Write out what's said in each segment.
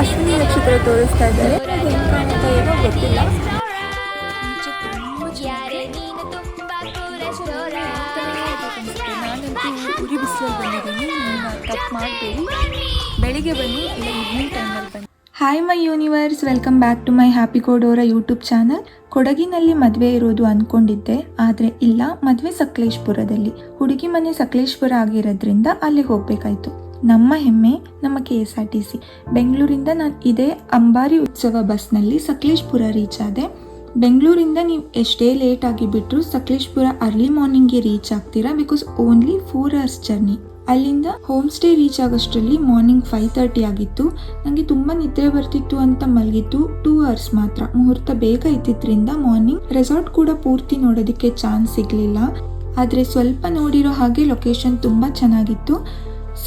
ಅಶ್ವಿನಿ ನಕ್ಷತ್ರ ತೋರಿಸ್ತಾ ಇದ್ದಾರೆ. ಅದು ಹೆಂಗ್ ಕಾಣುತ್ತೆ ಏನೋ ಗೊತ್ತಿಲ್ಲ. ನಾನಂತೂ ಉರಿ ಬಿಸಿಲಲ್ಲಿ ಬಂದಿದ್ದೀನಿ ನೀವು ತಪ್ಪು ಮಾಡಬೇಡಿ ಬೆಳಿಗ್ಗೆ ಬನ್ನಿ ಇಲ್ಲ ಈವ್ನಿಂಗ್ ಟೈಮಲ್ಲಿ ಬನ್ನಿ. Hi my universe welcome back to my happy ಕೋಡೋರ YouTube channel ಕೊಡಗಿನಲ್ಲಿ ಮದುವೆ ಇರೋದು ಅಂದ್ಕೊಂಡಿದ್ದೆ ಆದರೆ ಇಲ್ಲ ಮದುವೆ ಸಕಲೇಶ್ಪುರದಲ್ಲಿ. ಹುಡುಗಿ ಮನೆ ಸಕಲೇಶ್ಪುರ ಆಗಿರೋದ್ರಿಂದ ಅಲ್ಲಿಗೆ ಹೋಗಬೇಕಾಯ್ತು. ನಮ್ಮ ಹೆಮ್ಮೆ ನಮ್ಮ K S R T C ಬೆಂಗಳೂರಿಂದ ನಾನು ಇದೇ ಅಂಬಾರಿ ಉತ್ಸವ ಬಸ್ನಲ್ಲಿ ಸಕಲೇಶ್ಪುರ ರೀಚ್ ಆದೆ. ಬೆಂಗಳೂರಿಂದ ನೀವು ಎಷ್ಟೇ ಲೇಟ್ ಆಗಿ ಬಿಟ್ಟರು ಸಕಲೇಶ್ಪುರ ಅರ್ಲಿ ಮಾರ್ನಿಂಗ್ಗೆ ರೀಚ್ ಆಗ್ತೀರಾ because only four hours journey ಅಲ್ಲಿಂದ ಹೋಮ್ ಸ್ಟೇ ರೀಚ್ ಆಗೋಷ್ಟರಲ್ಲಿ ಮಾರ್ನಿಂಗ್ ಫೈವ್ ತರ್ಟಿ ಆಗಿತ್ತು. ನನಗೆ ತುಂಬ ನಿದ್ರೆ ಬರ್ತಿತ್ತು ಅಂತ ಮಲಗಿತ್ತು ಟೂ ಅವರ್ಸ್ ಮಾತ್ರ. ಮುಹೂರ್ತ ಬೇಗ ಇದ್ದಿದ್ದರಿಂದ ಮಾರ್ನಿಂಗ್ ರೆಸಾರ್ಟ್ ಕೂಡ ಪೂರ್ತಿ ನೋಡೋದಕ್ಕೆ ಚಾನ್ಸ್ ಸಿಗಲಿಲ್ಲ. ಆದರೆ ಸ್ವಲ್ಪ ನೋಡಿರೋ ಹಾಗೆ ಲೊಕೇಶನ್ ತುಂಬ ಚೆನ್ನಾಗಿತ್ತು.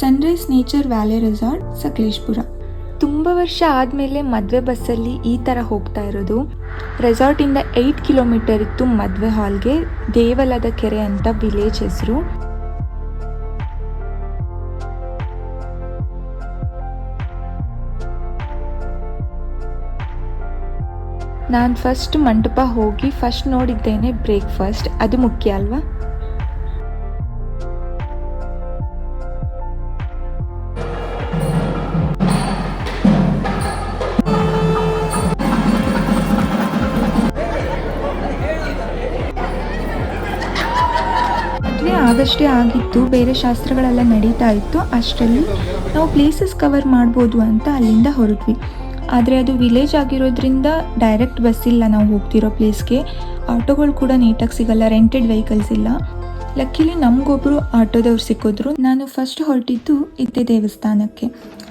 Sunrise nature valley resort Sakleshpur ತುಂಬ ವರ್ಷ ಆದಮೇಲೆ ಮದುವೆ ಬಸ್ಸಲ್ಲಿ ಈ ಥರ ಹೋಗ್ತಾ ಇರೋದು. ರೆಸಾರ್ಟಿಂದ ಏಯ್ಟ್ ಕಿಲೋಮೀಟರ್ ಇತ್ತು ಮದುವೆ ಹಾಲ್ಗೆ ದೇವಲದ ಕೆರೆ ಅಂತ ವಿಲೇಜ್ ಹೆಸರು. ನಾನು ಫಸ್ಟ್ ಮಂಟಪ ಹೋಗಿ ಫಸ್ಟ್ ನೋಡಿದ್ದೇನೆ ಬ್ರೇಕ್ಫಾಸ್ಟ್ ಅದು ಮುಖ್ಯ ಅಲ್ವಾ? ಆಗಷ್ಟೇ ಆಗಿತ್ತು, ಬೇರೆ ಶಾಸ್ತ್ರಗಳೆಲ್ಲ ನಡೀತಾ ಇತ್ತು, ಅಷ್ಟರಲ್ಲಿ ನಾವು ಪ್ಲೇಸಸ್ ಕವರ್ ಮಾಡ್ಬೋದು ಅಂತ ಅಲ್ಲಿಂದ ಹೊರಟ್ವಿ. ಆದರೆ ಅದು ವಿಲೇಜ್ ಆಗಿರೋದ್ರಿಂದ ಡೈರೆಕ್ಟ್ ಬಸ್ ಇಲ್ಲ ನಾವು ಹೋಗ್ತಿರೋ ಪ್ಲೇಸ್ಗೆ ಆಟೋಗಳು ಕೂಡ ನೀಟಾಗಿ ಸಿಗಲ್ಲ ರೆಂಟೆಡ್ ವೆಹಿಕಲ್ಸ್ ಇಲ್ಲ. ಲಕ್ಕಿಲಿ ನಮಗೊಬ್ಬರು ಆಟೋದವ್ರು ಸಿಕ್ಕಿದ್ರು. ನಾನು ಫಸ್ಟ್ ಹೊರಟಿದ್ದು ಇದ್ದೆ ದೇವಸ್ಥಾನಕ್ಕೆ.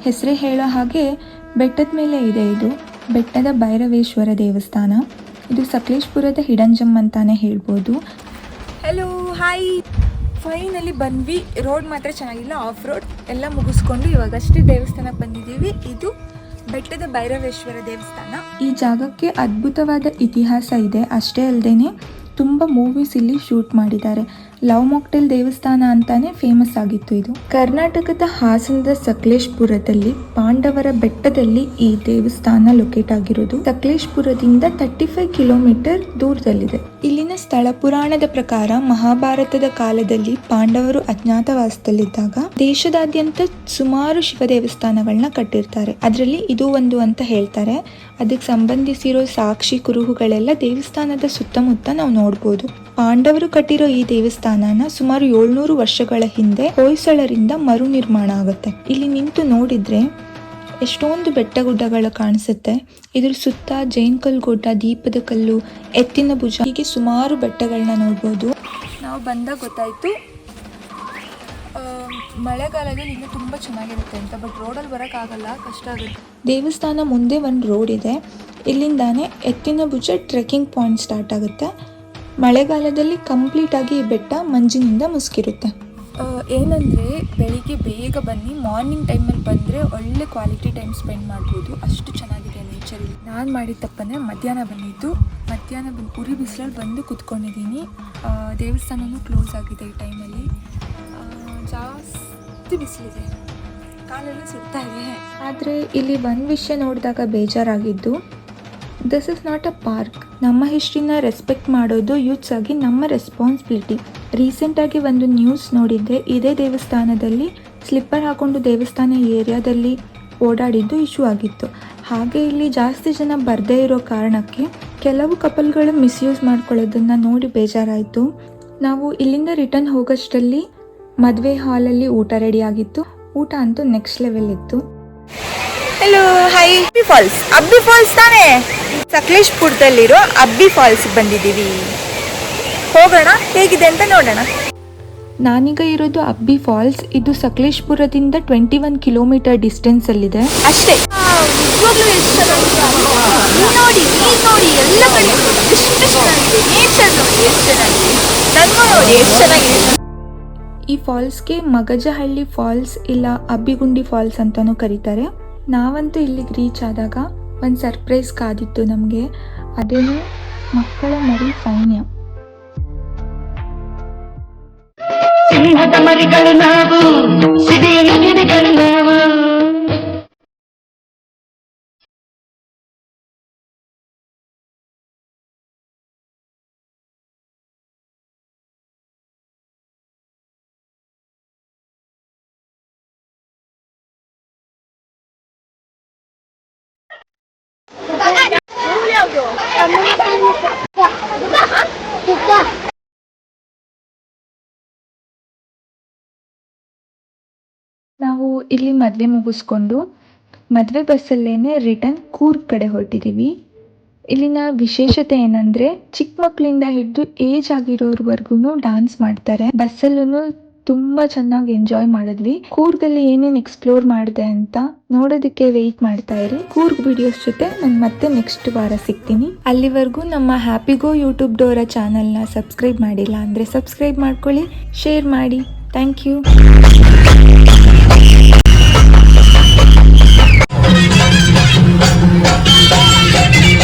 ಹೆಸರೇ ಹೇಳೋ ಹಾಗೆ ಬೆಟ್ಟದ ಮೇಲೆ ಇದೆ ಇದು. ಬೆಟ್ಟದ ಭೈರವೇಶ್ವರ ದೇವಸ್ಥಾನ. ಇದು ಸಕಲೇಶ್ಪುರದ ಹಿಡಂಜಮ್ ಅಂತಾನೆ ಹೇಳ್ಬೋದು. ಹಲೋ ಹಾಯ್ ಫೈನಲಿ ಬಂದ್ವಿ ರೋಡ್ ಮಾತ್ರ ಚೆನ್ನಾಗಿಲ್ಲ ಆಫ್ ರೋಡ್ ಎಲ್ಲ ಮುಗಿಸ್ಕೊಂಡು ಇವಾಗಷ್ಟೇ ದೇವಸ್ಥಾನಕ್ಕೆ ಬಂದಿದ್ದೀವಿ. ಇದು ಬೆಟ್ಟದ ಭೈರವೇಶ್ವರ ದೇವಸ್ಥಾನ. ಈ ಜಾಗಕ್ಕೆ ಅದ್ಭುತವಾದ ಇತಿಹಾಸ ಇದೆ, ಅಷ್ಟೇ ಅಲ್ಲದೆ ತುಂಬ ಮೂವೀಸ್ ಇಲ್ಲಿ ಶೂಟ್ ಮಾಡಿದ್ದಾರೆ. ಲವ್ ಮಾಕ್ಟೆಲ್ ದೇವಸ್ಥಾನ ಅಂತಾನೆ ಫೇಮಸ್ ಆಗಿತ್ತು ಇದು. ಕರ್ನಾಟಕದ ಹಾಸನದ ಸಕಲೇಶ್ಪುರದಲ್ಲಿ, ಪಾಂಡವರ ಬೆಟ್ಟದಲ್ಲಿ ಈ ದೇವಸ್ಥಾನ ಲೊಕೇಟ್ ಆಗಿರೋದು. ಸಕಲೇಶ್ಪುರದಿಂದ ತರ್ಟಿ ಫೈವ್ ಕಿಲೋಮೀಟರ್ ದೂರದಲ್ಲಿದೆ. ಇಲ್ಲಿನ ಸ್ಥಳ ಪುರಾಣದ ಪ್ರಕಾರ ಮಹಾಭಾರತದ ಕಾಲದಲ್ಲಿ ಪಾಂಡವರು ಅಜ್ಞಾತವಾಸದಲ್ಲಿದ್ದಾಗ ದೇಶದಾದ್ಯಂತ ಸುಮಾರು ಶಿವ ದೇವಸ್ಥಾನಗಳನ್ನ ಕಟ್ಟಿರ್ತಾರೆ. ಅದರಲ್ಲಿ ಇದು ಒಂದು ಅಂತ ಹೇಳ್ತಾರೆ. ಅದಕ್ಕೆ ಸಂಬಂಧಿಸಿರೋ ಸಾಕ್ಷಿ ಕುರುಹುಗಳೆಲ್ಲ ದೇವಸ್ಥಾನದ ಸುತ್ತಮುತ್ತ ನಾವು ನೋಡ್ಬೋದು. ಪಾಂಡವರು ಕಟ್ಟಿರೋ ಈ ದೇವಸ್ಥಾನನ ಸುಮಾರು ಏಳ್ನೂರು ವರ್ಷಗಳ ಹಿಂದೆ ಹೊಯ್ಸಳರಿಂದ ಮರು ನಿರ್ಮಾಣ ಆಗುತ್ತೆ. ಇಲ್ಲಿ ನಿಂತು ನೋಡಿದ್ರೆ ಎಷ್ಟೊಂದು ಬೆಟ್ಟ ಗುಡ್ಡಗಳು ಕಾಣಿಸುತ್ತೆ. ಇದ್ರ ಸುತ್ತ ಜೈನ್ ಕಲ್ ಗುಡ್ಡ ದೀಪದ ಕಲ್ಲು, ಎತ್ತಿನ ಭುಜ, ಹೀಗೆ ಸುಮಾರು ಬೆಟ್ಟಗಳನ್ನ ನೋಡ್ಬೋದು. ನಾವು ಬಂದಾಗ ಗೊತ್ತಾಯ್ತು ಮಳೆಗಾಲದಲ್ಲಿ ಇಲ್ಲಿ ತುಂಬ ಚೆನ್ನಾಗಿರುತ್ತೆ ಅಂತ, ಬಟ್ ರೋಡಲ್ಲಿ ಬರೋಕ್ಕಾಗಲ್ಲ ಕಷ್ಟ ಆಗುತ್ತೆ. ದೇವಸ್ಥಾನ ಮುಂದೆ ಒಂದು ರೋಡ್ ಇದೆ. ಇಲ್ಲಿಂದಾನೆ ಎತ್ತಿನ ಭುಜ ಟ್ರೆಕ್ಕಿಂಗ್ ಪಾಯಿಂಟ್ ಸ್ಟಾರ್ಟ್ ಆಗುತ್ತೆ. ಮಳೆಗಾಲದಲ್ಲಿ ಕಂಪ್ಲೀಟ್ ಆಗಿ ಈ ಬೆಟ್ಟ ಮಂಜಿನಿಂದ ಮುಸ್ಕಿರುತ್ತೆ. ಏನಂದರೆ ಬೆಳಿಗ್ಗೆ ಬೇಗ ಬನ್ನಿ ಮಾರ್ನಿಂಗ್ ಟೈಮಲ್ಲಿ ಬಂದರೆ ಒಳ್ಳೆ ಕ್ವಾಲಿಟಿ ಟೈಮ್ ಸ್ಪೆಂಡ್ ಮಾಡ್ಬೋದು. ಅಷ್ಟು ಚೆನ್ನಾಗಿದೆ ನೇಚರ್ ನಾನು ಮಾಡಿದ ತಪ್ಪಂದರೆ ಮಧ್ಯಾಹ್ನ ಬಂದಿದ್ದು. ಮಧ್ಯಾಹ್ನ ಬಂದು ಉರಿ ಬಿಸಿಲಲ್ಲಿ ಬಂದು ಕುತ್ಕೊಂಡಿದ್ದೀನಿ. ದೇವಸ್ಥಾನವೂ ದೇವಸ್ಥಾನನೂ ಕ್ಲೋಸ್ ಆಗಿದೆ ಈ ಟೈಮಲ್ಲಿ ಜಾಸ್ತಿ ಬಿಸಿಲಿದೆ. ಕಾಲೆಲ್ಲ ಸುತ್ತಾ ಇದೆ. ಆದರೆ ಇಲ್ಲಿ ಒಂದು ವಿಷಯ ನೋಡಿದಾಗ ಬೇಜಾರಾಗಿದ್ದು this is not a park ನಮ್ಮ ಹಿಸ್ಟ್ರಿನ ರೆಸ್ಪೆಕ್ಟ್ ಮಾಡೋದು ಯೂತ್ಸ್ ಆಗಿ ನಮ್ಮ ರೆಸ್ಪಾನ್ಸಿಬಿಲಿಟಿ ರೀಸೆಂಟಾಗಿ ಒಂದು ನ್ಯೂಸ್ ನೋಡಿದ್ದೆ. ಇದೇ ದೇವಸ್ಥಾನದಲ್ಲಿ ಸ್ಲಿಪ್ಪರ್ ಹಾಕೊಂಡು ದೇವಸ್ಥಾನ ಏರಿಯಾದಲ್ಲಿ ಓಡಾಡಿದ್ದು ಇಶ್ಯೂ ಆಗಿತ್ತು. ಹಾಗೆ ಇಲ್ಲಿ ಜಾಸ್ತಿ ಜನ ಬರದೇ ಇರೋ ಕಾರಣಕ್ಕೆ ಕೆಲವು ಕಪಲ್ಗಳು ಮಿಸ್ಯೂಸ್ ಮಾಡ್ಕೊಳ್ಳೋದನ್ನು ನೋಡಿ ಬೇಜಾರಾಯಿತು. ನಾವು ಇಲ್ಲಿಂದ ರಿಟರ್ನ್ ಹೋಗೋಷ್ಟರಲ್ಲಿ ಮದುವೆ ಹಾಲಲ್ಲಿ ಊಟ ರೆಡಿ ಆಗಿತ್ತು. ಊಟ ಅಂತೂ ನೆಕ್ಸ್ಟ್ ಲೆವೆಲ್ ಇತ್ತು. Hello hi Abbey Falls Abbey Falls ತಾನೇ? ಸಕಲೇಶ್ಪುರದಲ್ಲಿರೋ ಅಬ್ಬಿ ಫಾಲ್ಸ್ ಬಂದಿದ್ದೀವಿ. ಹೋಗೋಣ ಹೇಗಿದೆ ಅಂತ ನೋಡೋಣ. ನಾನೀಗ ಇರೋದು ಅಬ್ಬಿ ಫಾಲ್ಸ್ ಇದು ಸಕಲೇಶ್ಪುರದಿಂದ ಟ್ವೆಂಟಿ ಒನ್ ಕಿಲೋಮೀಟರ್ ಡಿಸ್ಟೆನ್ಸ್ ಅಲ್ಲಿದೆ. ಅಷ್ಟೇ. ನೋಡಿ ನೋಡಿ ಎಲ್ಲ ಕಡೆ ಎಷ್ಟು ಚೆನ್ನಾಗಿದೆ. ನೇಚರ್ ನೋಡಿ ಎಷ್ಟು ಚೆನ್ನಾಗಿದೆ. ನೋಡಿ ಎಷ್ಟು ಚೆನ್ನಾಗಿದೆ. ಈ ಫಾಲ್ಸ್ಗೆ ಮಗಜಹಳ್ಳಿ ಫಾಲ್ಸ್ ಇಲ್ಲ ಅಬ್ಬಿಗುಂಡಿ ಫಾಲ್ಸ್ ಅಂತಾನೂ ಕರೀತಾರೆ. ನಾವಂತೂ ಇಲ್ಲಿಗೆ ರೀಚ್ ಆದಾಗ ಒಂದು ಸರ್ಪ್ರೈಸ್ ಕಾದಿತ್ತು ನಮಗೆ. ಅದೇನು ಮಕ್ಕಳ ಮರಿ ಸೈನ್ಯ ಸಿಂಹದ ಮರಿಗಳು ನಾವು ಇಲ್ಲಿ ಮದುವೆ ಮುಗಿಸ್ಕೊಂಡು ಮದುವೆ ಬಸ್ಸಲ್ಲೇನೆ ರಿಟರ್ನ್ ಕೂರ್ಗ್ ಕಡೆ ಹೊರಟಿದ್ದೀವಿ ಇಲ್ಲಿನ ವಿಶೇಷತೆ ಏನಂದ್ರೆ ಚಿಕ್ಕ ಮಕ್ಕಳಿಂದ ಹಿಡಿದು ಏಜ್ ಆಗಿರೋರ್ವರೆಗೂ ಡಾನ್ಸ್ ಮಾಡ್ತಾರೆ. ಬಸ್ಸಲ್ಲೂ ತುಂಬಾ ಚೆನ್ನಾಗಿ ಎಂಜಾಯ್ ಮಾಡಿದ್ವಿ. ಕೂರ್ಗಲ್ಲಿ ಏನೇನ್ ಎಕ್ಸ್ಪ್ಲೋರ್ ಮಾಡಿದೆ ಅಂತ ನೋಡೋದಕ್ಕೆ ವೆಯ್ಟ್ ಮಾಡ್ತಾ ಇರಿ. ಕೂರ್ಗ್ ವಿಡಿಯೋಸ್ ಜೊತೆ ನಾನು ಮತ್ತೆ ನೆಕ್ಸ್ಟ್ ವಾರ ಸಿಗ್ತೀನಿ. ಅಲ್ಲಿವರೆಗೂ ನಮ್ಮ ಹ್ಯಾಪಿಗೋ ಯೂಟ್ಯೂಬ್ ಡೋರ ಚಾನಲ್ನ ಸಬ್ಸ್ಕ್ರೈಬ್ ಮಾಡಿಲ್ಲ ಅಂದ್ರೆ ಸಬ್ಸ್ಕ್ರೈಬ್ ಮಾಡ್ಕೊಳ್ಳಿ ಶೇರ್ ಮಾಡಿ. Thank you Thank you.